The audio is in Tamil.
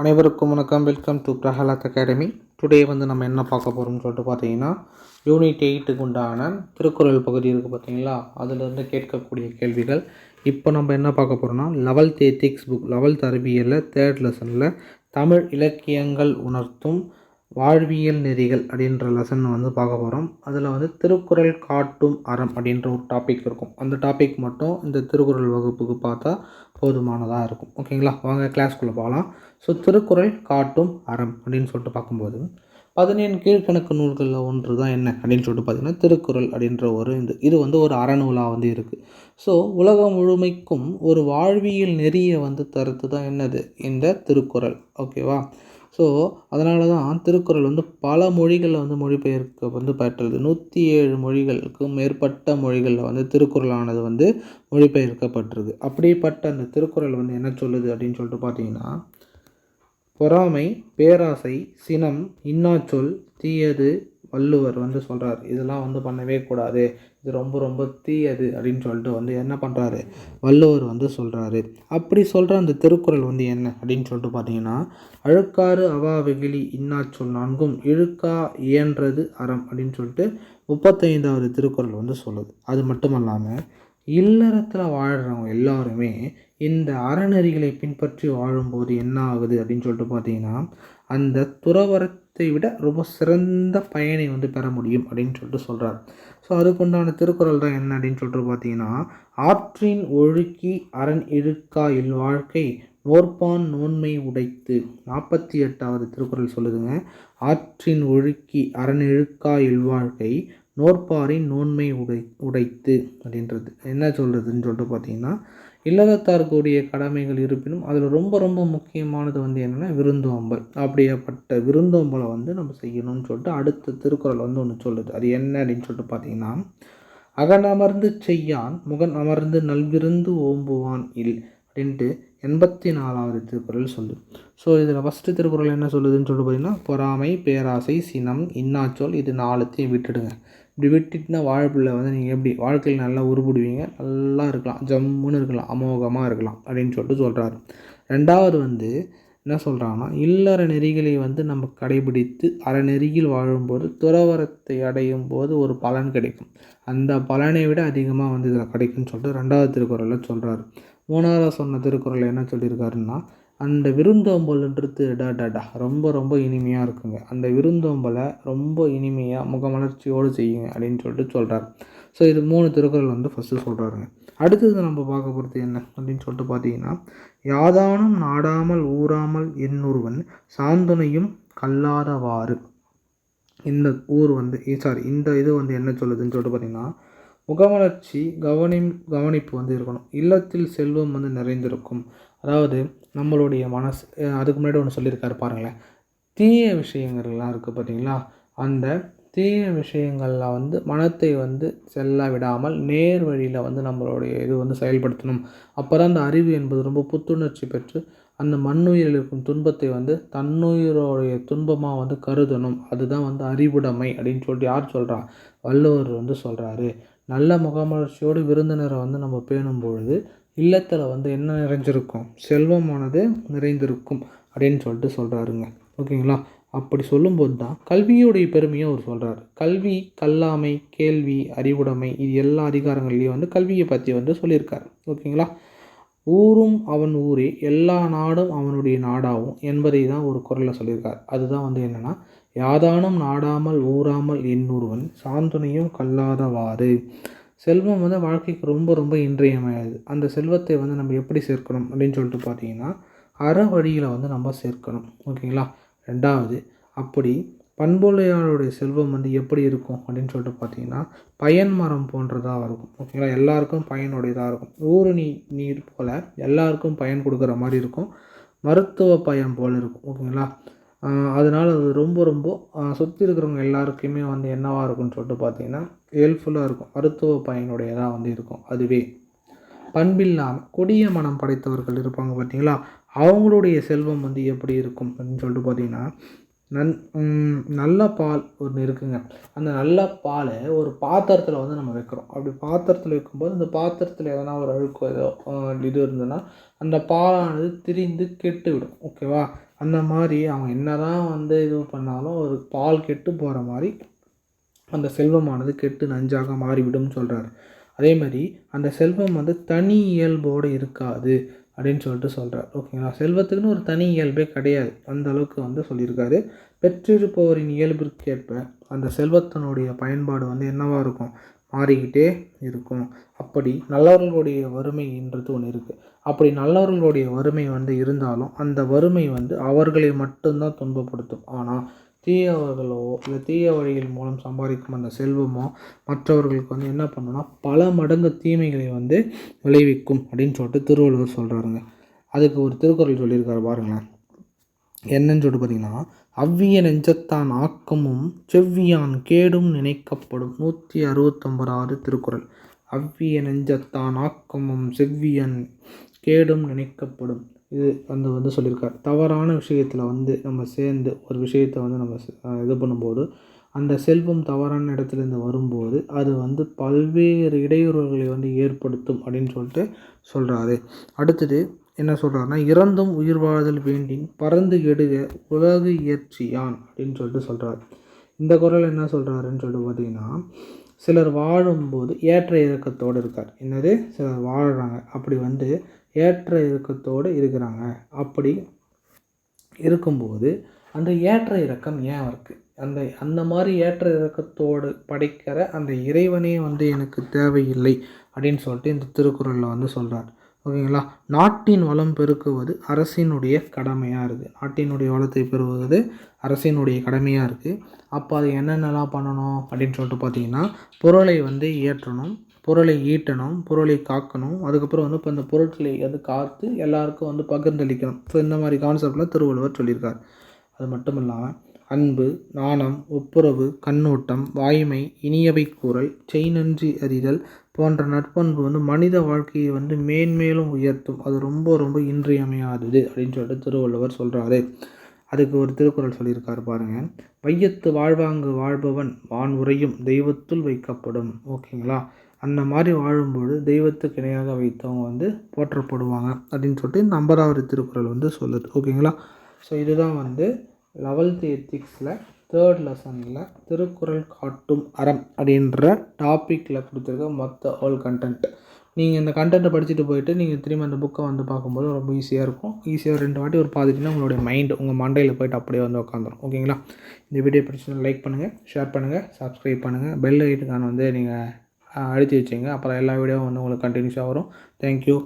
அனைவருக்கும் வணக்கம். Welcome to Prahlad academy today வந்து நம்ம என்ன பார்க்க போகிறோம்னு சொல்லிட்டு பார்த்தீங்கன்னா யூனிட் எயிட்டுக்கு உண்டான திருக்குறள் பகுதி இருக்குது பார்த்தீங்களா? அதிலிருந்து கேட்கக்கூடிய கேள்விகள். இப்போ நம்ம என்ன பார்க்க போகிறோம்னா லெவல்த் எத்திக்ஸ் புக் லெவல்த் அறிவியலில் தேர்ட் லெசனில் தமிழ் இலக்கியங்கள் உணர்த்தும் வாழ்வியல் நெறிகள் அப்படின்ற லெசன் வந்து பார்க்க போகிறோம் அதில் வந்து திருக்குறள் காட்டும் அறம் அப்படின்ற ஒரு டாபிக் இருக்கும். அந்த டாபிக் மட்டும் இந்த திருக்குறள் வகுப்புக்கு பார்த்தா போதுமானதாக இருக்கும். ஓகேங்களா? வாங்க கிளாஸ்க்குள்ளே போகலாம். ஸோ திருக்குறள் காட்டும் அறம் அப்படின்னு சொல்லிட்டு பார்க்கும்போது பதினேழு கீழ்கணக்கு நூல்களில் ஒன்று தான் என்ன அப்படின்னு சொல்லிட்டு பார்த்தீங்கன்னா திருக்குறள் அப்படின்ற ஒரு இது. இது வந்து ஒரு அறநூலாக வந்து இருக்குது ஸோ உலகம் முழுமைக்கும் ஒரு வாழ்வியல் நெறியை வந்து தருத்து தான் என்னது? இந்த திருக்குறள். ஓகேவா? ஸோ அதனால தான் திருக்குறள் வந்து பல மொழிகளில் வந்து மொழிபெயர்க்க வந்து பெற்றது நூற்றி ஏழு மொழிகளுக்கும் மேற்பட்ட மொழிகளில் வந்து திருக்குறளானது வந்து மொழிபெயர்க்கப்பட்டிருக்கு அப்படிப்பட்ட அந்த திருக்குறள் வந்து என்ன சொல்லுது அப்படின்னு சொல்லிட்டு பார்த்தீங்கன்னா பொறாமை பேராசை சினம் இன்னாச்சொல் தீயது வள்ளுவர் வந்து சொல்கிறார் இதெல்லாம் வந்து பண்ணவே கூடாது. இது ரொம்ப ரொம்ப தீயது அப்படின்னு சொல்லிட்டு வந்து என்ன பண்ணுறாரு வள்ளுவர் வந்து சொல்கிறாரு அப்படி சொல்கிற அந்த திருக்குறள் வந்து என்ன அப்படின்னு சொல்லிட்டு பார்த்தீங்கன்னா அழுக்காறு அவா வெகிலி இன்னாச்சொல் நான்கும் இழுக்கா இயன்றது அறம் அப்படின்னு சொல்லிட்டு முப்பத்தைந்தாவது திருக்குறள் வந்து சொல்லுது. அது மட்டும் இல்லாமல் இல்லறத்தில் வாழ்கிறவங்க எல்லாருமே இந்த அறநெறிகளை பின்பற்றி வாழும்போது என்ன ஆகுது அப்படின்னு சொல்லிட்டு பார்த்தீங்கன்னா அந்த துறவரத்தை விட ரொம்ப சிறந்த பயனை வந்து பெற முடியும் அப்படின்னு சொல்லிட்டு சொல்கிறார் ஸோ அதுக்குண்டான திருக்குறள் தான் என்ன அப்படின்னு சொல்லிட்டு பார்த்தீங்கன்னா ஆற்றின் ஒழுக்கி அரண் இழுக்கா இல் வாழ்க்கை நோர்பான் நோன்மை உடைத்து. நாற்பத்தி எட்டாவது திருக்குறள் சொல்லுதுங்க. ஆற்றின் ஒழுக்கி அரண் இழுக்கா இல்வாழ்க்கை நோற்பாரின் நோன்மை உடை உடைத்து அப்படின்றது. என்ன சொல்கிறதுன்னு சொல்லிட்டு பார்த்தீங்கன்னா இல்லறத்தார்க்குடைய கடமைகள் இருப்பினும் அதில் ரொம்ப ரொம்ப முக்கியமானது வந்து என்னென்னா விருந்தோம்பல். அப்படியேப்பட்ட விருந்தோம்பலை வந்து நம்ம செய்யணும்னு சொல்லிட்டு அடுத்த திருக்குறள் வந்து ஒன்று சொல்லுது. அது என்ன அப்படின்னு சொல்லிட்டு பார்த்தீங்கன்னா அகனமர்ந்து செய்யான் முகன் அமர்ந்து நல்விருந்து ஓம்புவான் இல் அப்படின்ட்டு எண்பத்தி நாலாவது திருக்குறள் சொல்லு ஸோ இதில் ஃபஸ்ட்டு திருக்குறள் என்ன சொல்லுதுன்னு சொல்லிட்டு பார்த்தீங்கன்னா பொறாமை பேராசை சினம் இன்னாச்சொல் இது நாலுத்தையும் விட்டுடுங்க. இப்படி விட்டுட்டுனா வாழ்வில் வந்து நீங்கள் எப்படி வாழ்க்கையில் நல்லா உருப்பிடுவீங்க? நல்லா இருக்கலாம். ஜம்முன்னு இருக்கலாம். அமோகமாக இருக்கலாம் அப்படின்னு சொல்லிட்டு சொல்கிறாரு ரெண்டாவது வந்து என்ன சொல்கிறாங்கன்னா இல்லற நெறிகளை வந்து நம்ம கடைபிடித்து அறநெறியில் வாழும்போது துறவரத்தை அடையும் போது ஒரு பலன் கிடைக்கும். அந்த பலனை விட அதிகமாக வந்து இதில் கிடைக்கும்னு சொல்லிட்டு ரெண்டாவது திருக்குறளில் சொல்கிறாரு மூணாவது சொன்ன திருக்குறள் என்ன சொல்லியிருக்காருன்னா அந்த விருந்தோம்பல்ன்றது டா டா ரொம்ப ரொம்ப இனிமையாக இருக்குங்க. அந்த விருந்தோம்பலை ரொம்ப இனிமையாக முகமலர்ச்சியோடு செய்யுங்க அப்படின்னு சொல்லிட்டு சொல்கிறார் ஸோ இது மூணு திருக்குறள் வந்து ஃபஸ்ட்டு சொல்கிறாருங்க அடுத்தது நம்ம பார்க்க போகிறது என்ன அப்படின்னு சொல்லிட்டு பார்த்தீங்கன்னா யாதானும் நாடாமல் ஊறாமல் என்னொருவன் சாந்துணையும் கல்லாதவாறு. இந்த ஊர் வந்து சாரி இந்த இது வந்து என்ன சொல்லுதுன்னு சொல்லிட்டு பார்த்தீங்கன்னா முகமலர்ச்சி கவனி கவனிப்பு வந்து இருக்கணும். இல்லத்தில் செல்வம் வந்து நிறைந்திருக்கும். அதாவது நம்மளுடைய மனசு அதுக்கு முன்னாடி ஒன்று சொல்லியிருக்காரு பாருங்களேன். தீய விஷயங்கள்லாம் இருக்குது பார்த்தீங்களா அந்த தீய விஷயங்களில் வந்து மனத்தை வந்து செல்ல விடாமல் நேர் வழியில் வந்து நம்மளுடைய இது வந்து செயல்படுத்தணும். அப்போ தான் அந்த அறிவு என்பது ரொம்ப புத்துணர்ச்சி பெற்று அந்த மண்ணுயிரில் இருக்கும் துன்பத்தை வந்து தன்னுயிரோடைய துன்பமாக வந்து கருதணும். அதுதான் வந்து அறிவுடைமை அப்படின்னு சொல்லிட்டு யார் சொல்கிறா வள்ளுவர் வந்து சொல்கிறாரு நல்ல முகமலர்ச்சியோடு விருந்தினரை வந்து நம்ம பேணும் பொழுது இல்லத்தில் வந்து என்ன நிறைஞ்சிருக்கும்? செல்வமானது நிறைந்திருக்கும் அப்படின்னு சொல்லிட்டு சொல்கிறாருங்க ஓகேங்களா? அப்படி சொல்லும்போது தான் கல்வியுடைய பெருமையை அவர் சொல்கிறார் கல்வி கல்லாமை கேள்வி அறிவுடைமை இது எல்லா அதிகாரங்கள்லேயும் வந்து கல்வியை பற்றி வந்து சொல்லியிருக்கார். ஓகேங்களா? ஊரும் அவன் ஊரே எல்லா நாடும் அவனுடைய நாடாகும் என்பதை தான் ஒரு குரலில் சொல்லியிருக்கார். அதுதான் வந்து என்னென்னா யாதானும் நாடாமல் ஊறாமல் என்னொருவன் சாந்துணையும் கல்லாதவாறு. செல்வம் வந்து வாழ்க்கைக்கு ரொம்ப ரொம்ப இன்றியமையாது. அந்த செல்வத்தை வந்து நம்ம எப்படி சேர்க்கணும் அப்படின்னு சொல்லிட்டு பார்த்தீங்கன்னா அற வழியில் வந்து நம்ம சேர்க்கணும். ஓகேங்களா? ரெண்டாவது அப்படி பண்புலையாளுடைய செல்வம் வந்து எப்படி இருக்கும் அப்படின்னு சொல்லிட்டு பார்த்தீங்கன்னா பயன் மரம் போன்றதாக இருக்கும். ஓகேங்களா? எல்லாருக்கும் பயனுடையதாக இருக்கும். ஊறு நீ நீர் போல் எல்லாருக்கும் பயன் கொடுக்குற மாதிரி இருக்கும். மருத்துவ பயன் போல் இருக்கும். ஓகேங்களா? அதனால் அது ரொம்ப ரொம்ப சுற்றி இருக்கிறவங்க எல்லாருக்குமே வந்து என்னவாக இருக்கும்னு சொல்லிட்டு பார்த்தீங்கன்னா ஹெல்ப்ஃபுல்லாக இருக்கும். மருத்துவ பயனுடையதாக வந்து இருக்கும். அதுவே பண்பில்லாமல் கொடிய மனம் படைத்தவர்கள் இருப்பாங்க பார்த்தீங்களா அவங்களுடைய செல்வம் வந்து எப்படி இருக்கும் அப்படின்னு சொல்லிட்டு பார்த்தீங்கன்னா நன் நல்ல பால் ஒன்று இருக்குங்க. அந்த நல்ல பாலை ஒரு பாத்திரத்தில் வந்து நம்ம வைக்கிறோம். அப்படி பாத்திரத்தில் வைக்கும்போது அந்த பாத்திரத்தில் எதனா ஒரு அழுக்கு ஏதோ இது இருந்ததுன்னா அந்த பாலானது திரிந்து கெட்டு விடும் ஓகேவா? அந்த மாதிரி அவன் என்ன தான் வந்து இது பண்ணாலும் ஒரு பால் கெட்டு போகிற மாதிரி அந்த செல்வமானது கெட்டு நஞ்சாக மாறிவிடும்னு சொல்கிறாரு அதே மாதிரி அந்த செல்வம் வந்து தனி இயல்போடு இருக்காது அப்படின்னு சொல்லிட்டு சொல்கிறார் ஓகேங்களா? செல்வத்துக்குன்னு ஒரு தனி இயல்பே கிடையாது. அந்த அளவுக்கு வந்து சொல்லியிருக்காரு. பெற்றிருப்பவரின் இயல்பிற்கேற்ப அந்த செல்வத்தினுடைய பயன்பாடு வந்து என்னவாக இருக்கும்? மாறிக்கிட்டே இருக்கும். அப்படி நல்லவர்களுடைய வறுமைன்றது ஒன்று இருக்குது அப்படி நல்லவர்களுடைய வறுமை வந்து இருந்தாலும் அந்த வறுமை வந்து அவர்களை மட்டும்தான் துன்பப்படுத்தும். ஆனால் தீயவர்களோ இல்லை தீய வழிகள் மூலம் சம்பாதிக்கும் அந்த செல்வமோ மற்றவர்களுக்கு வந்து என்ன பண்ணுன்னா பல மடங்கு தீமைகளை வந்து விளைவிக்கும் அப்படின்னு சொல்லிட்டு திருவள்ளுவர் சொல்கிறாருங்க அதுக்கு ஒரு திருக்குறள் சொல்லியிருக்காரு பாருங்களேன். என்னன்னு சொல்லிட்டு பார்த்தீங்கன்னா அவ்விய நெஞ்சத்தான் ஆக்கமும் செவ்வியான் கேடும் நினைக்கப்படும். நூற்றி அறுபத்தொம்பதாவது திருக்குறள். அவ்விய நெஞ்சத்தான் ஆக்கமும் செவ்வியன் கேடும் நினைக்கப்படும். இது வந்து வந்து சொல்லியிருக்கார். தவறான விஷயத்தில் வந்து நம்ம சேர்ந்து ஒரு விஷயத்தை வந்து நம்ம இது பண்ணும்போது அந்த செல்வம் தவறான இடத்துலேருந்து வரும்போது அது வந்து பல்வேறு இடையூறுகளை வந்து ஏற்படுத்தும் அப்படின்னு சொல்லிட்டு சொல்கிறாரு அடுத்தது என்ன சொல்கிறாருன்னா இறந்தும் உயிர் வாழ்தல் வேண்டின் பறந்து கெடுக உலகு இயற்சியான் அப்படின்னு சொல்லிட்டு சொல்கிறார் இந்த குரல் என்ன சொல்கிறாருன்னு சொல்லிட்டு பார்த்தீங்கன்னா சிலர் வாழும்போது ஏற்ற இறக்கத்தோடு இருக்கார். என்னது? சிலர் வாழ்கிறாங்க அப்படி வந்து ஏற்ற இறக்கத்தோடு இருக்கிறாங்க. அப்படி இருக்கும்போது அந்த ஏற்ற இறக்கம் ஏன் இருக்குது அந்த அந்த மாதிரி ஏற்ற இறக்கத்தோடு படைக்கிற அந்த இறைவனே வந்து எனக்கு தேவையில்லை அப்படின்னு சொல்லிட்டு இந்த திருக்குறளில் வந்து சொல்கிறார் ஓகேங்களா? நாட்டின் வளம் பெருக்குவது அரசினுடைய கடமையாக இருக்குது நாட்டினுடைய வளத்தை பெறுவது அரசினுடைய கடமையாக இருக்குது அப்போ அது என்னென்னலாம் பண்ணணும் அப்படின்னு சொல்லிட்டு பார்த்தீங்கன்னா பொருளை வந்து இயற்றணும் பொருளை ஈட்டணும் பொருளை காக்கணும். அதுக்கப்புறம் வந்து இப்போ இந்த பொருட்களை வந்து காத்து எல்லாருக்கும் வந்து பகிர்ந்தளிக்கணும். ஸோ இந்த மாதிரி கான்செப்டில் திருவள்ளுவர் சொல்லியிருக்கார். அது மட்டும் இல்லாமல் அன்பு நாணம் ஒப்புரவு கண்ணோட்டம் வாய்மை இனியவை கூறல் செய்நன்றி அறிதல் போன்ற நற்பண்பு வந்து மனித வாழ்க்கையை வந்து மேன்மேலும் உயர்த்தும். அது ரொம்ப ரொம்ப இன்றியமையாதது அப்படின்னு சொல்லிட்டு திருவள்ளுவர் சொல்கிறாரு அதுக்கு ஒரு திருக்குறள் சொல்லியிருக்காரு பாருங்கள் வையத்து வாழ்வாங்கு வாழ்பவன் வான் உரையும் தெய்வத்துள் வைக்கப்படும். ஓகேங்களா? அந்த மாதிரி வாழும்போது தெய்வத்துக்கு இணையாக வைத்தவங்க வந்து போற்றப்படுவாங்க அப்படின்னு சொல்லிட்டு இந்த திருக்குறள் வந்து சொல்லுது. ஓகேங்களா? ஸோ இதுதான் வந்து லெவல்த்து எத்திக்ஸில் தேர்ட் லெசனில் திருக்குறள் காட்டும் அறம் அப்படின்ற டாப்பிக்கில் கொடுத்துருக்க மொத்த ஆல் கண்டென்ட் நீங்கள் இந்த கண்டென்ட்டை படிச்சுட்டு போயிட்டு நீங்கள் திரும்ப அந்த புக்கை வந்து பார்க்கும்போது ரொம்ப ஈஸியாக இருக்கும். ஈஸியாக ரெண்டு வாட்டி ஒரு பார்த்துட்டிங்கன்னா உங்களுடைய மைண்ட் உங்கள் மண்டையில் போயிட்டு அப்படியே வந்து உட்காந்துரும் ஓகேங்களா இந்த வீடியோ பிடிச்சிருந்தா லைக் பண்ணுங்கள் ஷேர் பண்ணுங்கள் சப்ஸ்கிரைப் பண்ணுங்கள் பெல் ஐட்டுக்கான வந்து நீங்கள் அழுத்தி வச்சுங்க. அப்புறம் எல்லா வீடியோவும் வந்து உங்களுக்கு கண்டினியூஸாக வரும். தேங்க்யூ